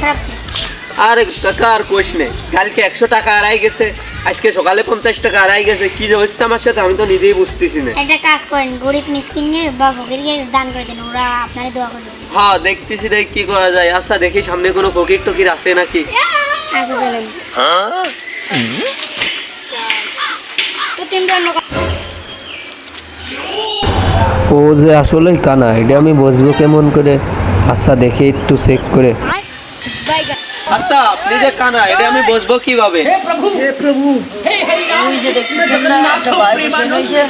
খারাপ আর কাকা আর কোশ নেই কালকে একশো টাকা আড়াই গেছে আজকে সকালে পঞ্চাশ টাকা আড়াই গেছে কি যে হচ্ছে আমার সাথে আমি তো নিজেই বুঝতেছি না। একটা কাজ করেন গরিব মিসকিনকে বা ফকিরকে দান করে দিন ওরা আপনারে দোয়া করবে। হ্যাঁ দেখতেছি দেখ কি করা যায়। আচ্ছা দেখি সামনে কোনো ফকির টকির আছে নাকি? আচ্ছা চলেন। তো তিনটা ও যে আসলেই কানা এটা আমি বুঝব কেমন করে। আচ্ছা দেখে একটু চেক করে। আচ্ছা আপনি যে কানা এটা আমি বসবো কীভাবে? ওই যে দেখতেছেন না একটা ভাইব্রেশন হয়েছে।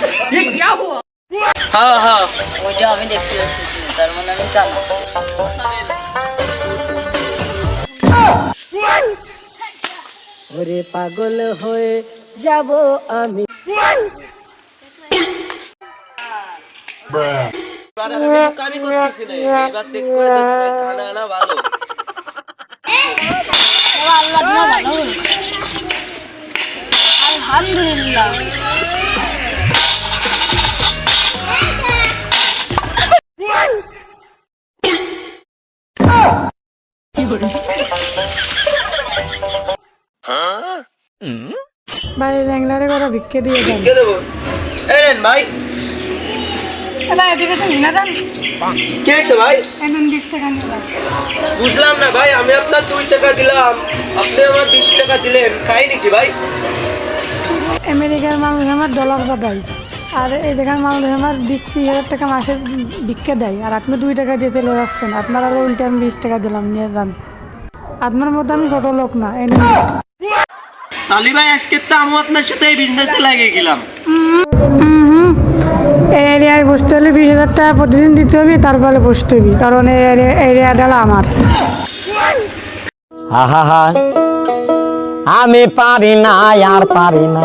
হ্যাঁ হ্যাঁ ওইটা আমি দেখতে পাচ্ছি তার মানে আমি কানা। ওরে পাগল হয়ে যাব আমি। আমি করতেছি না এবার চেক করে দেখব কানা না ভালো আল্লাহ দিনা ভালো আলহামদুলিল্লাহ। ভাই ল্যাংলারে করে ভিক্ষে দিয়ে যান। কে দেবো। এই নেন ভাই। ভাই এদিকে তো নিনা যান। কে আছে ভাই? এখন বিশ টাকা নিয়ে বুঝলাম না ভাই আমি আপনার দুই টাকা দিলাম। আপনি আমার বিশ টাকা দিলেন। খাই নাকি ভাই? আমেরিকার মানুষ আমার ডলার পাঠায় আর এই দেখার মানুষ আমার বিশ ত্রিশ হাজার টাকা মাসে ভিক্ষে দেয়। আর আপনি দুই টাকা দিয়ে চলে যাচ্ছেন। আপনার আরও উল্টে আমি বিশ টাকা দিলাম নিয়ে যান। আপনার মতো আমি ছোট লোক না এনে তালি ভাই আজকে তো আমি আপনার সাথে এই বিজনেসে লাগিয়ে গেলাম। হুম এই এরিয়ায় বসতে হলে বিশ হাজার টাকা প্রতিদিন দিতে হবে তারপরে বসতে হবে কারণ এই এরিয়াটা আমার। আহা আমি পারি না আর পারি না।